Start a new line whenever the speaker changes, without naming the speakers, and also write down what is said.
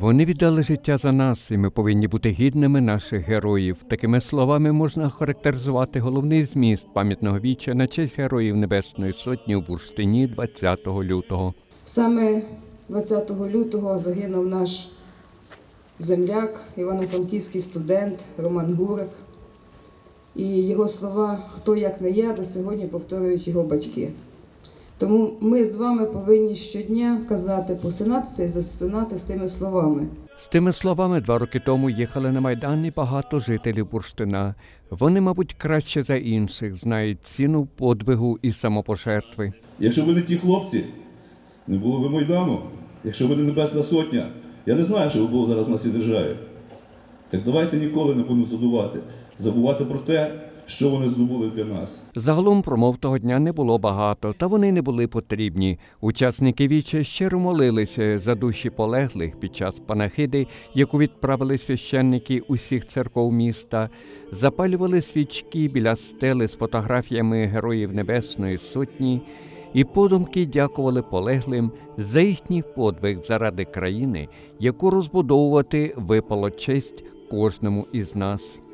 Вони віддали життя за нас, і ми повинні бути гідними наших героїв. Такими словами можна охарактеризувати головний зміст пам'ятного віча на честь героїв Небесної Сотні у бурштині 20 лютого.
Саме 20 лютого загинув наш земляк, івано-франківський студент Роман Гурик. І його слова Хто як не я до сьогодні повторюють його батьки. Тому ми з вами повинні щодня казати, посинатися і засинати з тими словами.
З тими словами два роки тому їхали на Майдан і багато жителів бурштина. Вони, мабуть, краще за інших знають ціну подвигу і самопожертви.
Якщо ви не ті хлопці, не було би Майдану. Якщо ви не Небесна Сотня, я не знаю, що було зараз в нашій державі. Так давайте ніколи не будемо забувати. Забувати про те, що вони здобули для нас.
Загалом промов того дня не було багато, та вони не були потрібні. Учасники віча щиро молилися за душі полеглих під час панахиди, яку відправили священники усіх церков міста, запалювали свічки біля стели з фотографіями героїв Небесної Сотні і подумки дякували полеглим за їхній подвиг заради країни, яку розбудовувати випало честь кожному із нас.